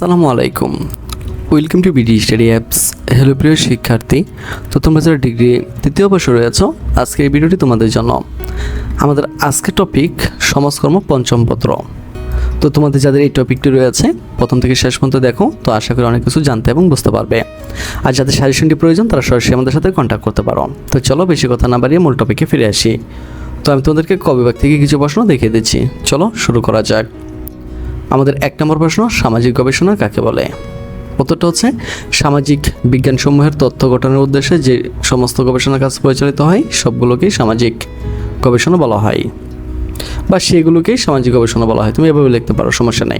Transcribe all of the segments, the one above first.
আসসালামু আলাইকুম। Welcome to BD study apps hello প্রিয় শিক্ষার্থী। তো তোমরা যারা ডিগ্রি তৃতীয় বর্ষে রয়েছ আজকে এই ভিডিওটি তোমাদের জন্য। আমাদের আজকের টপিক সমাজকর্ম পঞ্চম পত্র। তো তোমাদের যাদের এই টপিকটি রয়েছে প্রথম থেকে শেষ পর্যন্ত দেখো, তো আশা করি অনেক কিছু জানতে এবং বুঝতে পারবে। আর যাদের সাজেশনটি প্রয়োজন, তারা সরাসরি আমাদের সাথে কন্ট্যাক্ট করতে পারো। তো চলো বেশি কথা না বাড়িয়ে মূল টপিকে ফিরে আসি। তো আমি তোমাদেরকে কবিভাগ থেকে কিছু প্রশ্ন দেখিয়ে দিচ্ছি। চলো শুরু করা যাক। আমাদের এক নম্বর প্রশ্ন, সামাজিক গবেষণা কাকে বলে? উত্তরটা হচ্ছে, সামাজিক বিজ্ঞানসমূহের তথ্য গঠনের উদ্দেশ্যে যে সমস্ত গবেষণা কাজ পরিচালিত হয়, সবগুলোকেই সামাজিক গবেষণা বলা হয়। বা সেগুলোকেই সামাজিক গবেষণা বলা হয়। তুমি এভাবে লিখতে পারো, সমস্যা নেই।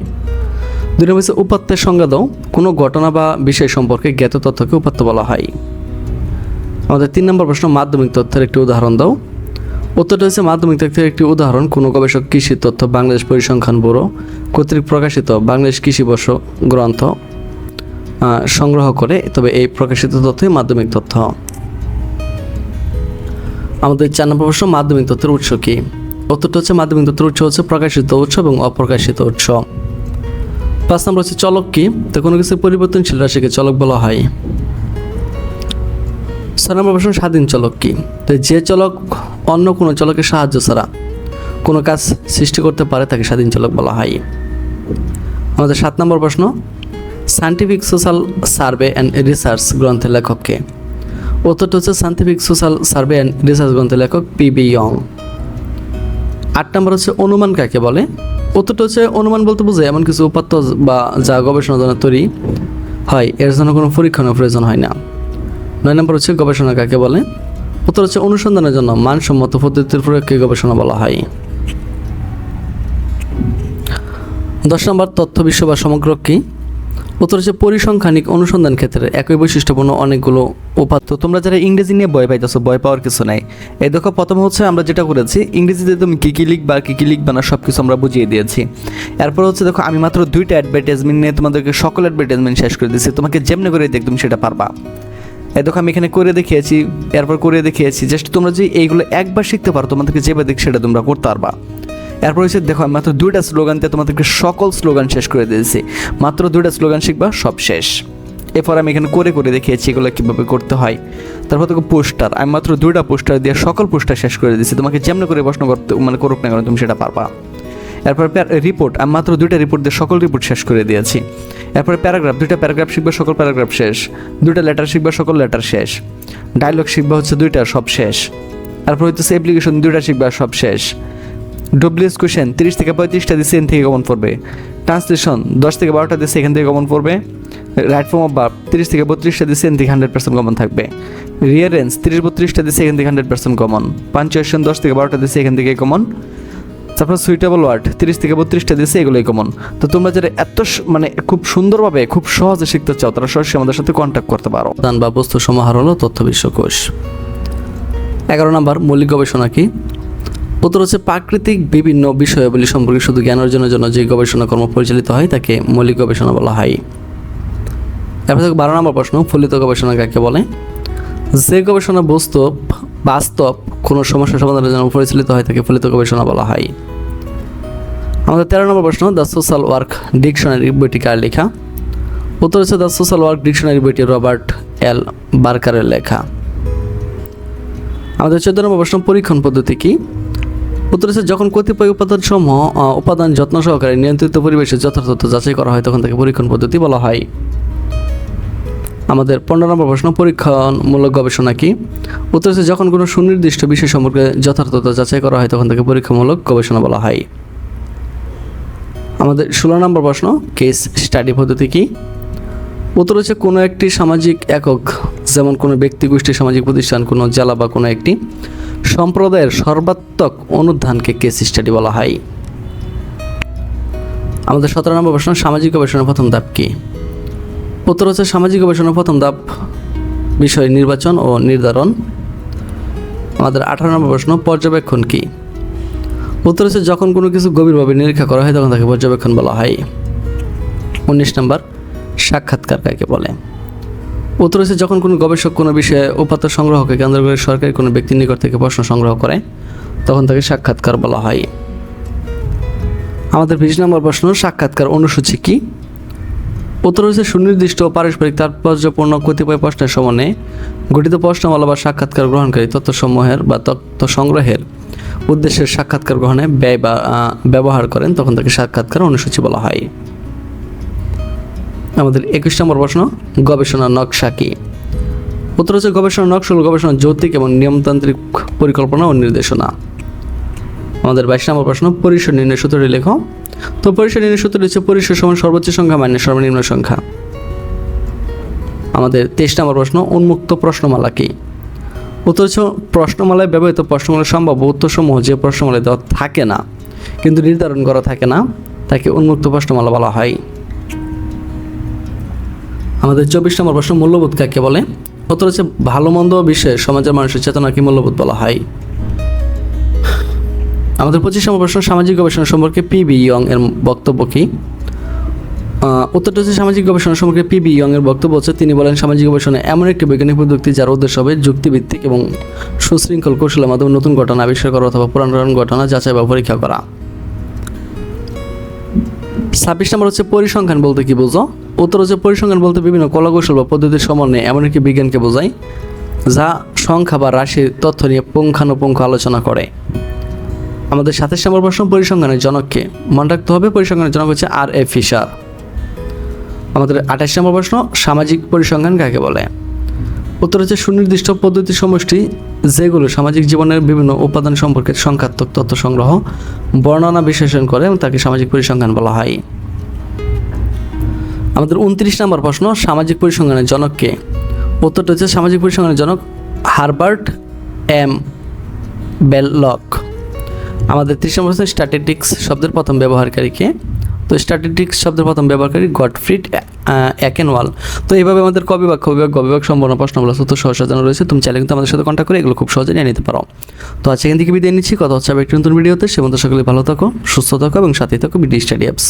দুই নম্বর হচ্ছে, উপাত্তের সংজ্ঞা দাও, কোনো ঘটনা বা বিষয় সম্পর্কে জ্ঞাত তথ্যকে উপাত্ত বলা হয়। আমাদের তিন নম্বর প্রশ্ন, মাধ্যমিক তথ্যের একটি উদাহরণ দাও। উত্তরটা হচ্ছে মাধ্যমিক তথ্যের একটি উদাহরণ। কোনো গবেষক, কৃষি তথ্য, বাংলাদেশ পরিসংখ্যান ব্যুরো কর্তৃক প্রকাশিত বাংলাদেশ কৃষি বর্ষ গ্রন্থ সংগ্রহ করে, তবে এই প্রকাশিত তথ্যই মাধ্যমিক তথ্য। আমাদের চার নম্বর প্রশ্ন, মাধ্যমিক তথ্যের উৎস কি? উত্তরটা হচ্ছে মাধ্যমিক তথ্যের উৎস হচ্ছে প্রকাশিত উৎস এবং অপ্রকাশিত উৎস। পাঁচ নম্বর হচ্ছে চলক কি? তো কোনো কিছু পরিবর্তনশীল রাশিকে চলক বলা হয়। ছয় নম্বর প্রশ্ন, স্বাধীন চলক কি? তো যে চলক অন্য কোনো চলকের সাহায্য ছাড়া কোনো কাজ সৃষ্টি করতে পারে তাকে স্বাধীন চলক বলা হয়। আমাদের সাত নম্বর প্রশ্ন scientific social survey and research গ্রন্থের লেখককে। উত্তরটা হচ্ছে scientific social survey and research গ্রন্থের লেখক পি বি ইয়ং। আট নম্বর হচ্ছে অনুমান কাকে বলে? উত্তরটা হচ্ছে অনুমান বলতে বোঝায় এমন কিছু উপাত্ত বা যা গবেষণার জন্য তৈরি হয়। এর জন্য কোনো পরীক্ষণের প্রয়োজন হয় না। নয় নম্বর হচ্ছে গবেষণা কাকে বলে? উত্তর হচ্ছে অনুসন্ধানের জন্য মানসম্মত পদ্ধতির প্রয়োগকে গবেষণা বলা হয়। দশ নম্বর, তথ্য বিশ্ব বা সমগ্র কি? উত্তর হচ্ছে পরিসংখ্যানিক অনুসন্ধান ক্ষেত্রে একই বৈশিষ্ট্যপূর্ণ অনেকগুলো উপাত্ত। তোমরা যারা ইংরেজি নিয়ে ভয় পাইতেছো, ভয় পাওয়ার কিছু নাই। এই দেখো, প্রথম হচ্ছে আমরা যেটা করেছি, ইংরেজিতে তুমি কী কী লিখবা কী কী লিখবা না সব কিছু আমরা বুঝিয়ে দিয়েছি। এরপর হচ্ছে দেখো, আমি মাত্র দুইটা অ্যাডভার্টাইজমেন্ট নিয়ে তোমাদেরকে সকল অ্যাডভার্টাইজমেন্ট শেষ করে দিচ্ছি তোমাকে যেমনি করে দেখ তুমি সেটা পারবা। এই দেখো, আমি এখানে করে দেখিয়েছি, এরপর করে দেখিয়েছি। জাস্ট তোমরা যে এইগুলো একবার শিখতে পারো, তোমাদেরকে যেভাবে দেখ সেটা তোমরা করতে পারবা। এরপর হচ্ছে, দেখো, আমি মাত্র দুইটা স্লোগান দিয়ে তোমাদেরকে সকল স্লোগান শেষ করে দিয়েছি। মাত্র দুইটা স্লোগান শিখবা, সব শেষ। এরপর আমি এখানে করে করে দেখিয়েছি এগুলো কীভাবে করতে হয়। তারপর দেখো, পোস্টার। আমি মাত্র দুইটা পোস্টার দিয়ে সকল পোস্টার শেষ করে দিয়েছি। তোমাকে যেমন করে প্রশ্ন করতে মানে করুক না কেন, তুমি সেটা পারবা। এরপর রিপোর্ট আমি মাত্র দুইটা রিপোর্ট দিয়ে সকল রিপোর্ট শেষ করে দিয়েছি। এরপরে প্যারাগ্রাফ দুইটা প্যারাগ্রাফ শিখবে, সকল প্যারাগ্রাফ শেষ। দুইটা লেটার শিখবে, সকল লেটার শেষ। ডায়লগ শিখবে হচ্ছে দুইটা, সব শেষ। তারপর হচ্ছে অ্যাপ্লিকেশন দুইটা শিখবে, সব শেষ। ডব্লিউএস কোয়েশন তিরিশ থেকে পঁয়ত্রিশটা দিচ্ছে এখান থেকে কমন পড়বে। ট্রান্সলেশন দশ থেকে বারোটা দিচ্ছে এখান থেকে কমন পড়বে। রাইট ফর্ম অফ বার্ব তিরিশ থেকে বত্রিশটা দিচ্ছে এখান থেকে হান্ড্রেড পার্সেন্ট কমন থাকবে। রিয়ারেন্স তিরিশ, বত্রিশটা দিচ্ছে এখান থেকে হান্ড্রেড পার্সেন্ট কমন পাঞ্চুয়েশন দশ থেকে বারোটা দিচ্ছে এখান থেকে কমন তারপর সুইটেবল ওয়ার্ড তিরিশ থেকে বত্রিশটা দিয়েছে, এগুলোই কমন তো তোমরা যারা এত মানে খুব সুন্দরভাবে, খুব সহজে শিখতে চাও, তারা সরাসরি আমাদের সাথে কন্ট্যাক্ট করতে পারো। দান বা বস্তু সমাহার হলো তথ্য বিশ্বকোষ। এগারো নম্বর, মৌলিক গবেষণা কি? উত্তর হচ্ছে প্রাকৃতিক বিভিন্ন বিষয়াবলী সম্পর্কে শুধু জ্ঞান অর্জনের জন্য যে গবেষণা কর্ম পরিচালিত হয়, তাকে মৌলিক গবেষণা বলা হয়। তারপর বারো নম্বর প্রশ্ন, ফলিত গবেষণা কাকে বলে? যে গবেষণা বস্তু বাস্তব কোনো সমস্যা সমাধানের জন্য পরিচালিত হয় তাকে ফলিত গবেষণা বলা হয়। আমাদের তেরো নম্বর প্রশ্ন, দ্য সোশ্যাল ওয়ার্ক ডিকশনারি বইটি কার লেখা? উত্তর হচ্ছে দ্য সোশ্যাল ওয়ার্ক ডিকশনারি বইটি রবার্ট এল বার্কারের লেখা। আমাদের চোদ্দ নম্বর প্রশ্ন, পরীক্ষণ পদ্ধতি কি? উত্তর হচ্ছে যখন কতিপয় উপাদান সমূহ উপাদান যত্ন সহকারে নিয়ন্ত্রিত পরিবেশে যথাযথ যাচাই করা হয়, তখন তাকে পরীক্ষণ পদ্ধতি বলা হয়। আমাদের পনেরো নম্বর প্রশ্ন, পরীক্ষামূলক গবেষণা কি? উত্তর হচ্ছে যখন কোনো সুনির্দিষ্ট বিষয় সম্পর্কে যথার্থতা যাচাই করা হয়, তখন তাকে পরীক্ষামূলক গবেষণা বলা হয়। আমাদের ষোলো নম্বর প্রশ্ন, কেস স্টাডি পদ্ধতি কি? উত্তর হচ্ছে কোনো একটি সামাজিক একক, যেমন কোনো ব্যক্তি গোষ্ঠী সামাজিক প্রতিষ্ঠান, কোনো জেলা বা কোনো একটি সম্প্রদায়ের সর্বাত্মক অনুধানকে কেস স্টাডি বলা হয়। আমাদের সতেরো নম্বর প্রশ্ন, সামাজিক গবেষণার প্রথম ধাপ কি? উত্তর হচ্ছে সামাজিক গবেষণা প্রথম ধাপ, বিষয় নির্বাচন ও নির্ধারণ। আমাদের আঠারো নম্বর প্রশ্ন, পর্যবেক্ষণ কি? উত্তর হচ্ছে যখন কোনো কিছু গভীরভাবে নিরীক্ষা করা হয়, তখন তাকে পর্যবেক্ষণ বলা হয়। উনিশ নম্বর সাক্ষাৎকার কাকে বলে। উত্তর হচ্ছে যখন কোনো গবেষক কোনো বিষয়ে উপাত্ত সংগ্রহকে কেন্দ্র করে সরকারি কোনো ব্যক্তির নিকট থেকে প্রশ্ন সংগ্রহ করে, তখন তাকে সাক্ষাৎকার বলা হয়। আমাদের বিশ নম্বর প্রশ্ন, সাক্ষাৎকার অনুসূচি কি? উত্তর হচ্ছে সুনির্দিষ্ট পারস্পরিক তাৎপর্যপূর্ণ কতিপয় প্রশ্নের সমানে গঠিত প্রশ্নমালা বা সাক্ষাৎকার গ্রহণকারী তথ্যসমূহের বা তথ্য সংগ্রহের উদ্দেশ্যের সাক্ষাৎকার গ্রহণে ব্যয় বা ব্যবহার করেন, তখন তাকে সাক্ষাৎকার অনুসূচি বলা হয়। আমাদের একুশ নম্বর প্রশ্ন, গবেষণা নকশা কি? উত্তর হচ্ছে গবেষণা নকশা গবেষণা যৌক্তিক এবং নিয়মতান্ত্রিক পরিকল্পনা ও নির্দেশনা। আমাদের বাইশ নম্বর প্রশ্ন, পরিসর নির্ণয় সূত্রটি লেখো। তো পরিসর নির্ণয় সূত্র হচ্ছে পরিসর সমান সর্বোচ্চ সংখ্যা মানে সর্বনিম্ন সংখ্যা। আমাদের তেইশ নম্বর প্রশ্ন, উন্মুক্ত প্রশ্নমালা কি? উত্তর হচ্ছে প্রশ্নমালায় ব্যবহৃত প্রশ্নমালার সম্ভাব্য উত্তরসমূহ যে প্রশ্নমালায় দেওয়া থাকে না, কিন্তু নির্ধারণ করা থাকে না, তাকে উন্মুক্ত প্রশ্নমালা বলা হয়। আমাদের চব্বিশ নম্বর প্রশ্ন, মূল্যবোধ কাকে বলে? উত্তর হচ্ছে ভালো মন্দ বিষয়ে সমাজের মানুষের চেতনাকে মূল্যবোধ বলা হয়। আমাদের পঁচিশ নম্বর প্রশ্ন, সামাজিক গবেষণা সম্পর্কে পি বি ইয়ং এর বক্তব্য কি? উত্তরটা হচ্ছে সামাজিক গবেষণা সম্পর্কে পি বি ইয়ং এর বক্তব্য হচ্ছে, তিনি বলেন, সামাজিক গবেষণা এমন একটি বৈজ্ঞানিক প্রযুক্তি যার উদ্দেশ্য হবে যুক্তিভিত্তিক এবং সুশৃঙ্খল কৌশলের মাধ্যমে নতুন ঘটনা আবিষ্কার করা অথবা পুরানো ঘটনা যাচাই বা পরীক্ষা করা। ছাব্বিশ নম্বর হচ্ছে পরিসংখ্যান বলতে কি বোঝো? উত্তর হচ্ছে পরিসংখ্যান বলতে বিভিন্ন কলাকৌশল বা পদ্ধতির সমন্বয়ে এমন একটি বিজ্ঞানকে বোঝায় যা সংখ্যা বা রাশির তথ্য নিয়ে পুঙ্খানুপুঙ্খ আলোচনা করে। আমাদের সাতাশ নম্বর প্রশ্ন পরিসংখ্যানের জনককে মনে রাখতে হবে পরিসংখ্যানের জনক হচ্ছে আর এ ফিশার। আমাদের আঠাশ নম্বর প্রশ্ন, সামাজিক পরিসংখ্যান কাকে বলে? উত্তর হচ্ছে সুনির্দিষ্ট পদ্ধতি সমষ্টি, যেগুলো সামাজিক জীবনের বিভিন্ন উপাদান সম্পর্কে সংখ্যাত্মক তথ্য সংগ্রহ, বর্ণনা বিশ্লেষণ করে এবং তাকে সামাজিক পরিসংখ্যান বলা হয়। আমাদের উনত্রিশ নম্বর প্রশ্ন, সামাজিক পরিসংখ্যানের জনককে উত্তরটা হচ্ছে সামাজিক পরিসংখ্যানের জনক হারবার্ট এম বেললক। আমাদের ত্রিশ নম্বর প্রশ্ন স্ট্যাটিস্টিক্স শব্দের প্রথম ব্যবহারকারীকে। তো স্ট্যাটিস্টিক্স শব্দের প্রথম ব্যবহারকারী গডফ্রিড অ্যাকেনওয়াল তো এইভাবে আমাদের কবিভাগ কবিভাগ গবিভাগ সম্পূর্ণ প্রশ্নগুলো তো সাজানো রয়েছে। তুমি চাইলে কিন্তু আমাদের সাথে কন্ট্যাক্ট করে এগুলো খুব সহজে নিয়ে নিতে পারো। তো আজকে এখান থেকে বিদায় নিচ্ছি। কথা হচ্ছে একটি নতুন ভিডিওতে সে মতো সকলে ভালো থাকো, সুস্থ থাকো এবং সাথে থাকো বিডি স্টাডি অ্যাপসে